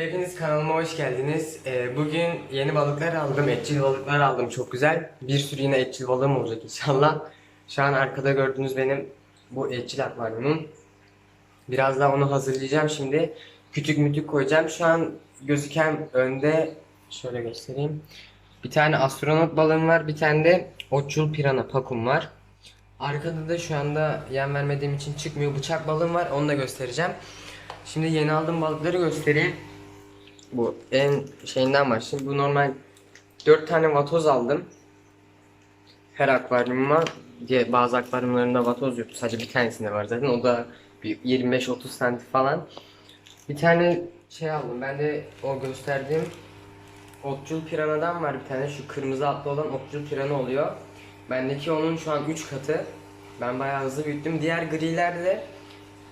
Hepiniz kanalıma hoş geldiniz. Ee, bugün yeni balıklar aldım, etçil balıklar aldım. Çok güzel. Bir sürü yine etçil balığım olacak inşallah. Şu an arkada gördüğünüz benim bu etçil akvaryumum. Biraz daha onu hazırlayacağım şimdi. Küçük mütük koyacağım. Şu an gözüken önde şöyle göstereyim. Bir tane astronot balığım var, bir tane de otçul pirana pakum var. Arkada da şu anda yem vermediğim için çıkmıyor bıçak balığım var, onu da göstereceğim. Şimdi yeni aldığım balıkları göstereyim. Bu en şeyinden başlayayım. Bu normal 4 tane vatoz aldım. Her akvaryumuma diye bazı akvaryumlarında vatoz yoktu. Sadece bir tanesinde var zaten. O da bir 25-30 santim falan. Bir tane şey aldım. Ben de o gösterdiğim otçul piranadan var bir tane. Şu kırmızı atlı olan otçul pirana oluyor. Bendeki onun şu an 3 katı. Ben bayağı hızlı büyüttüm. Diğer griler de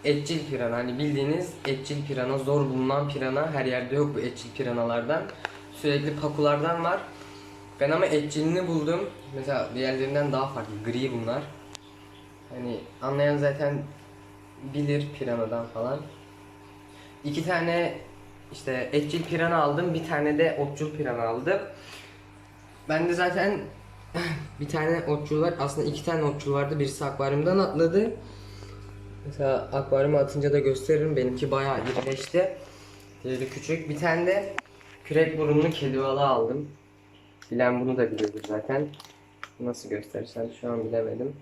etçil pirana. Hani bildiğiniz etçil pirana, zor bulunan pirana. Her yerde yok bu etçil piranalardan. Sürekli pakulardan var. Ben ama etçilini buldum. Mesela diğerlerinden daha farklı. Gri bunlar. Hani anlayan zaten bilir piranadan falan. İki tane işte etçil pirana aldım. Bir tane de otçul pirana aldım. Ben de zaten bir tane otçul var. Aslında iki tane otçul vardı. Birisi akvaryumdan atladı. Mesela akvaryuma atınca da gösteririm. Benimki bayağı irileşti. Diğeri küçük. Bir tane de kürek burunlu kedi aldım. Bilen bunu da biliyordur zaten. Nasıl göstersem şu an bilemedim.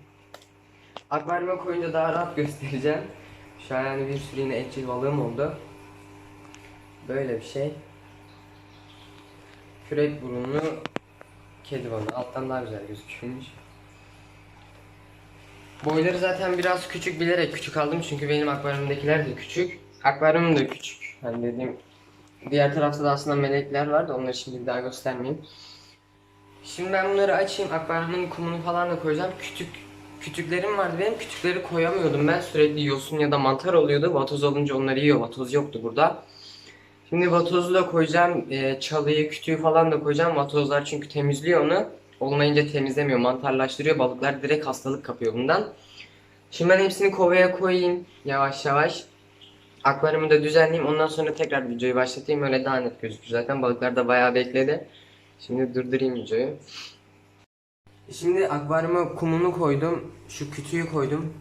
Akvaryuma koyunca daha rahat göstereceğim. Şu an yani bir sürü yine etçil balığım oldu. Böyle bir şey. Kürek burunlu kedi. Alttan daha güzel gözüküyormuş. Boyları zaten biraz küçük bilerek küçük aldım çünkü benim akvaryumdakiler de küçük. Akvaryumum da küçük. Hani dediğim diğer tarafta da aslında melekler var da onları şimdi daha göstermeyeyim. Şimdi ben bunları açayım. Akvaryumun kumunu falan da koyacağım. Küçük kütüklerim vardı benim. Kütükleri koyamıyordum ben. Sürekli yosun ya da mantar oluyordu. Vatoz olunca onları yiyor. Vatoz yoktu burada. Şimdi vatozu da koyacağım. Ee, çalıyı, kütüğü falan da koyacağım. Vatozlar çünkü temizliyor onu. Olmayınca temizlemiyor, mantarlaştırıyor. Balıklar direkt hastalık kapıyor bundan. Şimdi ben hepsini kovaya koyayım yavaş yavaş. Akvaryumu da düzenleyeyim. Ondan sonra tekrar videoyu başlatayım. Öyle daha net gözükür. Zaten balıklar da bayağı bekledi. Şimdi durdurayım videoyu. Şimdi akvaryuma kumunu koydum. Şu kütüğü koydum.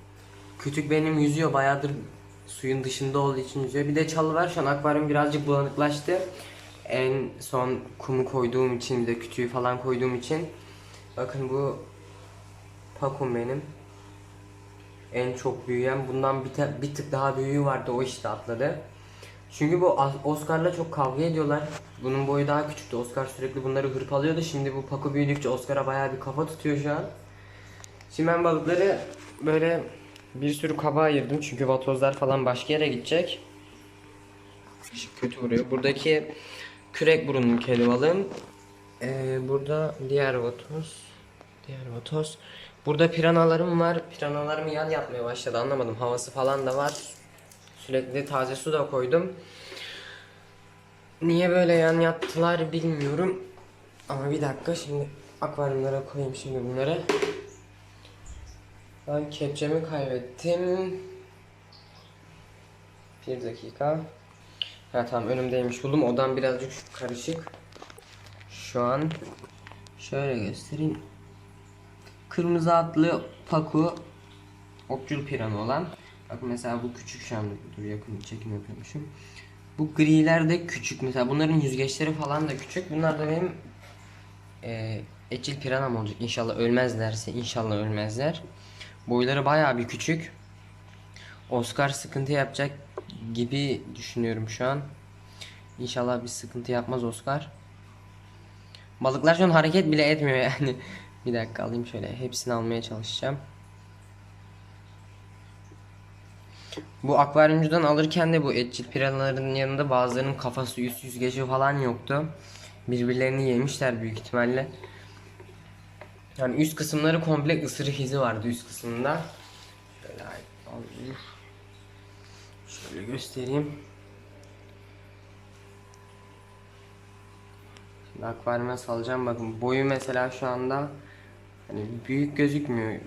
Kütük benim yüzüyor. Bayağıdır suyun dışında olduğu için yüzüyor. Bir de çalı var. Şu an akvaryum birazcık bulanıklaştı. En son kumu koyduğum için de kütüğü falan koyduğum için. Bakın bu pakum benim. En çok büyüyen. Bundan bir, bir tık daha büyüğü vardı. O işte atladı. Çünkü bu Oscar'la çok kavga ediyorlar. Bunun boyu daha küçüktü. Oscar sürekli bunları hırpalıyordu. Şimdi bu paku büyüdükçe Oscar'a bayağı bir kafa tutuyor şu an. Şimdi ben balıkları böyle bir sürü kaba ayırdım. Çünkü vatozlar falan başka yere gidecek. Kötü vuruyor. Buradaki kürek burunlu balığım. Ee, burada diğer vatoz. Diğer vatoz. Burada piranalarım var. Piranalarım yan yapmaya başladı. Anlamadım. Havası falan da var. Sürekli taze su da koydum. Niye böyle yan yattılar bilmiyorum. Ama bir dakika şimdi akvaryumlara koyayım şimdi bunları. Ben kepçemi kaybettim. Bir dakika. Ha tamam önümdeymiş buldum. Odam birazcık karışık. Şu an şöyle göstereyim. Kırmızı atlı paku okçul piranha olan. Bak mesela bu küçük şu anda. Dur yakın çekim yapıyormuşum. Bu griler de küçük. Mesela bunların yüzgeçleri falan da küçük. Bunlar da benim e, etçil piranham olacak. İnşallah ölmezlerse. inşallah ölmezler. Boyları bayağı bir küçük. Oscar sıkıntı yapacak gibi düşünüyorum şu an. İnşallah bir sıkıntı yapmaz Oscar. Balıklar şu an hareket bile etmiyor yani. bir dakika alayım şöyle. Hepsini almaya çalışacağım. Bu akvaryumcudan alırken de bu etçil piranhaların yanında bazılarının kafası üst yüzgeci falan yoktu. Birbirlerini yemişler büyük ihtimalle. Yani üst kısımları komple ısırık izi vardı üst kısmında. Şöyle göstereyim. Akvaryuma salacağım. Bakın boyu mesela şu anda hani büyük gözükmüyor.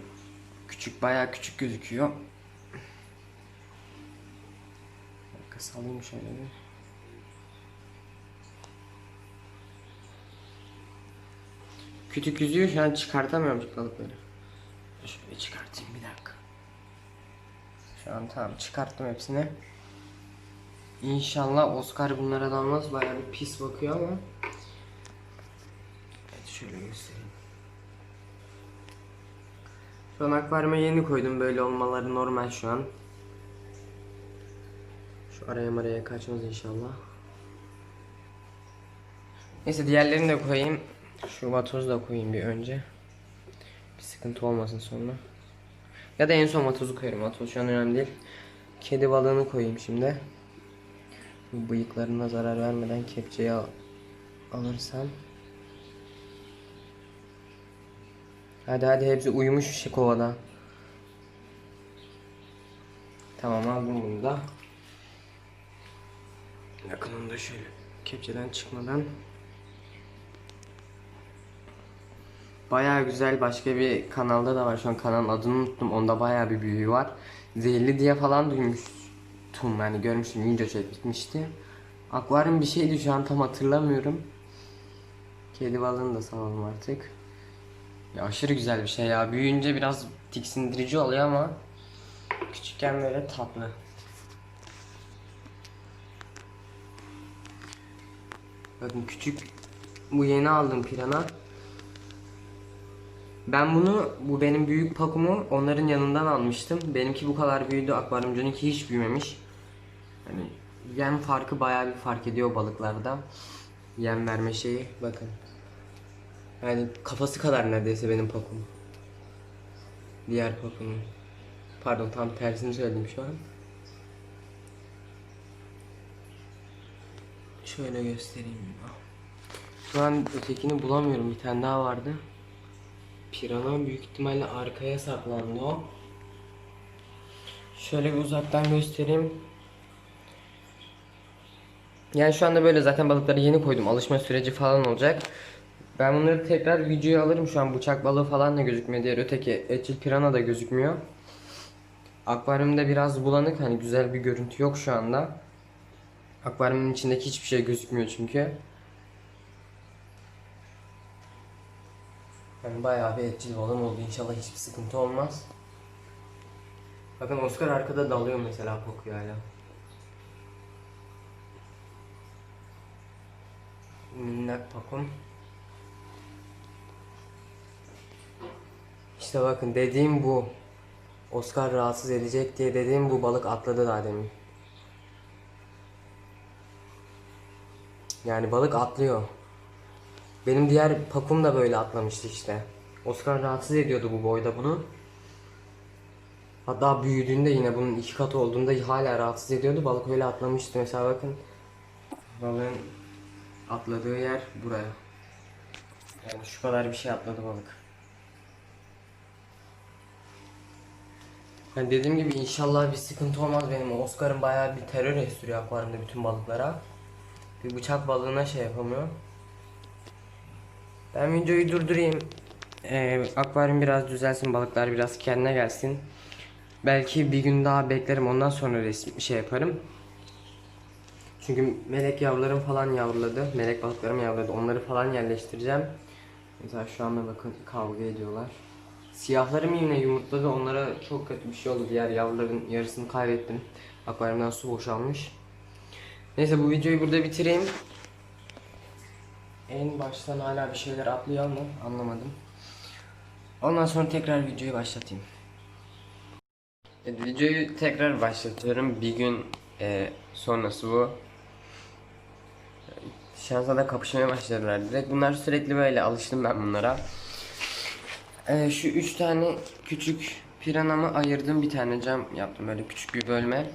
Küçük bayağı küçük gözüküyor. Bir salayım şöyle bir. Kütük yüzüyor şu an çıkartamıyorum şu balıkları. Şöyle çıkartayım bir dakika. Şu an tamam çıkarttım hepsini. İnşallah Oscar bunlara dalmaz. Bayağı bir pis bakıyor ama. An akvaryuma yeni koydum. Böyle olmaları normal şu an. Şu araya maraya kaçmaz inşallah. Neyse diğerlerini de koyayım. Şu vatozu da koyayım bir önce. Bir sıkıntı olmasın sonra. Ya da en son vatozu koyarım. Vatoz şu an önemli değil. Kedi balığını koyayım şimdi. Bu bıyıklarına zarar vermeden kepçeyi al alırsam. Hadi hadi hepsi uyumuş şu kovada. Tamam aldım bunu da. Yakınında şöyle kepçeden çıkmadan. Baya güzel başka bir kanalda da var şu an kanalın adını unuttum onda baya bir büyüğü var. Zehirli diye falan duymuştum yani görmüştüm video çekmişti. Akvaryum bir şeydi şu an tam hatırlamıyorum. Kedi balığını da salalım artık. Ya aşırı güzel bir şey ya büyüyünce biraz tiksindirici oluyor ama küçükken böyle tatlı. Bakın küçük bu yeni aldığım pirana. Ben bunu bu benim büyük pakumu onların yanından almıştım. Benimki bu kadar büyüdü. Akvaryumcununki hiç büyümemiş. Hani yem farkı bayağı bir fark ediyor balıklarda. Yem verme şeyi bakın. Yani kafası kadar neredeyse benim pakum. Diğer pakumun. Pardon tam tersini söyledim şu an. Şöyle göstereyim. Şu an ötekini bulamıyorum. Bir tane daha vardı. Pirana büyük ihtimalle arkaya saklandı o. Şöyle bir uzaktan göstereyim. Yani şu anda böyle zaten balıkları yeni koydum. Alışma süreci falan olacak. Ben bunları tekrar videoya alırım. Şu an bıçak balığı falan da gözükmüyor. Diğer öteki etçil pirana da gözükmüyor. Akvaryumda biraz bulanık. Hani güzel bir görüntü yok şu anda. Akvaryumun içindeki hiçbir şey gözükmüyor çünkü. Yani bayağı bir etçil balım oldu. İnşallah hiçbir sıkıntı olmaz. Bakın Oscar arkada dalıyor mesela kokuyor hala. Minnak pakum. İşte bakın dediğim bu. Oscar rahatsız edecek diye dediğim bu balık atladı daha demin. Yani balık atlıyor. Benim diğer pakum da böyle atlamıştı işte. Oscar rahatsız ediyordu bu boyda bunu. Hatta büyüdüğünde yine bunun iki katı olduğunda hala rahatsız ediyordu. Balık öyle atlamıştı. Mesela bakın. Balığın atladığı yer buraya. Yani şu kadar bir şey atladı balık. Yani dediğim gibi inşallah bir sıkıntı olmaz benim. Oscar'ın bayağı bir terör estiriyor akvaryumda bütün balıklara. Bir bıçak balığına şey yapamıyor. Ben videoyu durdurayım. Ee, akvaryum biraz düzelsin, balıklar biraz kendine gelsin. Belki bir gün daha beklerim ondan sonra resim şey yaparım. Çünkü melek yavrularım falan yavruladı. Melek balıklarım yavruladı. Onları falan yerleştireceğim. Mesela şu anda bakın kavga ediyorlar. Siyahlarım yine yumurtladı. Onlara çok kötü bir şey oldu. Diğer yavruların yarısını kaybettim. Akvaryumdan su boşalmış. Neyse bu videoyu burada bitireyim. En baştan hala bir şeyler atlıyor ama anlamadım. Ondan sonra tekrar videoyu başlatayım. Evet, videoyu tekrar başlatıyorum. Bir gün e, sonrası bu. Şansa da kapışmaya başladılar direkt. Bunlar sürekli böyle alıştım ben bunlara. E, şu üç tane küçük piranamı ayırdım. Bir tane cam yaptım böyle küçük bir bölme.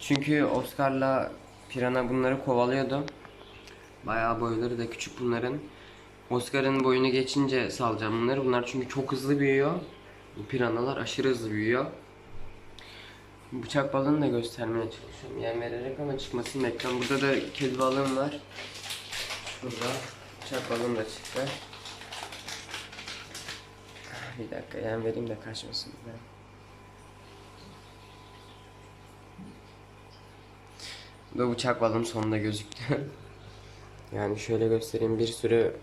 Çünkü Oscar'la pirana bunları kovalıyordu. Bayağı boyları da küçük bunların. Oscar'ın boyunu geçince salacağım bunları. Bunlar çünkü çok hızlı büyüyor. Bu piranalar aşırı hızlı büyüyor. Bıçak balığını da göstermeye çalışıyorum. Yem vererek ama çıkmasını bekliyorum. Burada da kedi balığım var. Şurada. Bıçak balığım da çıktı. Bir dakika yan vereyim de kaçmasın. Ben. Bu da bıçak balığım sonunda gözüktü. yani şöyle göstereyim bir sürü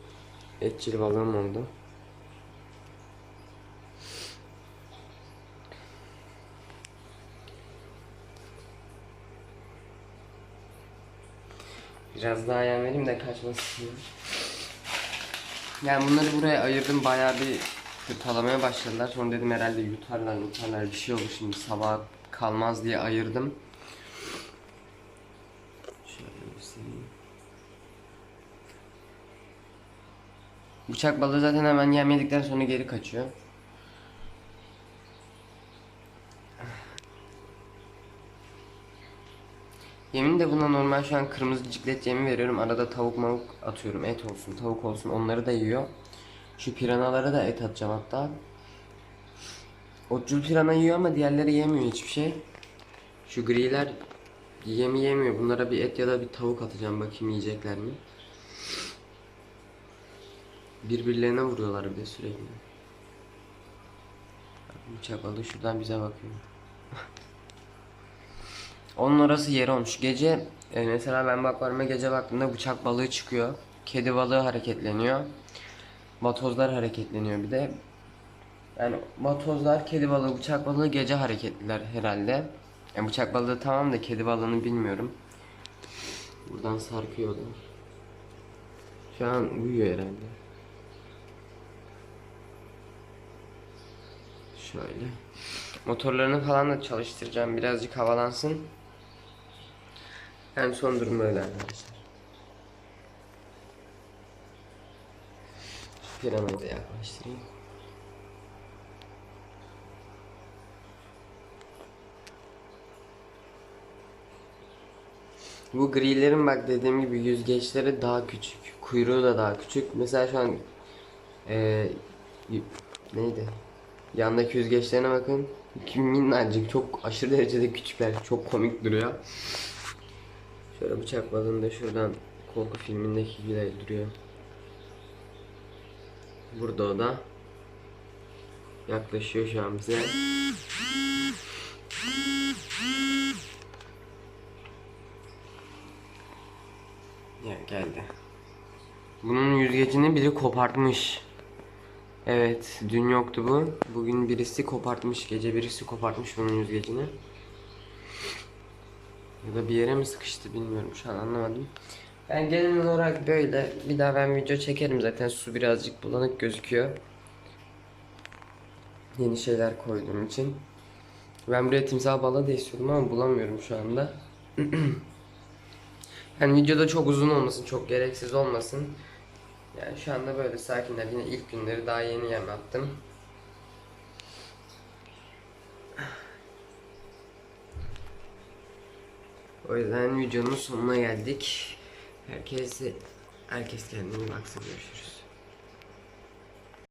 etçil balığım oldu. Biraz daha yan vereyim de kaçmasın. Yani bunları buraya ayırdım bayağı bir hırpalamaya başladılar. Sonra dedim herhalde yutarlar yutarlar bir şey olur şimdi sabah kalmaz diye ayırdım. Şöyle göstereyim. Bıçak balığı zaten hemen yem yedikten sonra geri kaçıyor. Yemin de buna normal şu an kırmızı ciklet yemi veriyorum. Arada tavuk mavuk atıyorum. Et olsun, tavuk olsun. Onları da yiyor. Şu piranalara da et atacağım hatta. Otçul pirana yiyor ama diğerleri yemiyor hiçbir şey. Şu griler yemi yemiyor. Bunlara bir et ya da bir tavuk atacağım. Bakayım yiyecekler mi? Birbirlerine vuruyorlar bir de sürekli. Bıçak balığı şuradan bize bakıyor. Onun orası yeri olmuş. Gece e, mesela ben baklarıma gece baktığımda bıçak balığı çıkıyor. Kedi balığı hareketleniyor. Vatozlar hareketleniyor bir de. Yani vatozlar, kedi balığı, bıçak balığı gece hareketliler herhalde. Yani bıçak balığı tamam da kedi balığını bilmiyorum. Buradan sarkıyorlar. Şu an uyuyor herhalde. Şöyle. Motorlarını falan da çalıştıracağım. Birazcık havalansın. Hem son durum öyle arkadaşlar. Da yaklaştırayım. Bu grilerin bak dediğim gibi yüzgeçleri daha küçük. Kuyruğu da daha küçük. Mesela şu an eee, y- neydi? Yandaki yüzgeçlerine bakın. Minnacık çok aşırı derecede küçükler. Çok komik duruyor. Şöyle bıçak balığını da şuradan korku filmindeki gibi duruyor. Burada o da. Yaklaşıyor şu an bize. Ya geldi. Bunun yüzgecini biri kopartmış. Evet, dün yoktu bu. Bugün birisi kopartmış, gece birisi kopartmış bunun yüzgecini. Ya da bir yere mi sıkıştı bilmiyorum şu an anlamadım. Ben genel olarak böyle. Bir daha ben video çekerim zaten su birazcık bulanık gözüküyor. Yeni şeyler koyduğum için. Ben buraya timsah balığı da istiyordum ama bulamıyorum şu anda. Yani videoda çok uzun olmasın, çok gereksiz olmasın. Yani şu anda böyle sakinler. Yine ilk günleri daha yeni yem attım. O yüzden videonun sonuna geldik. Herkes herkes kendine baksın görüşürüz.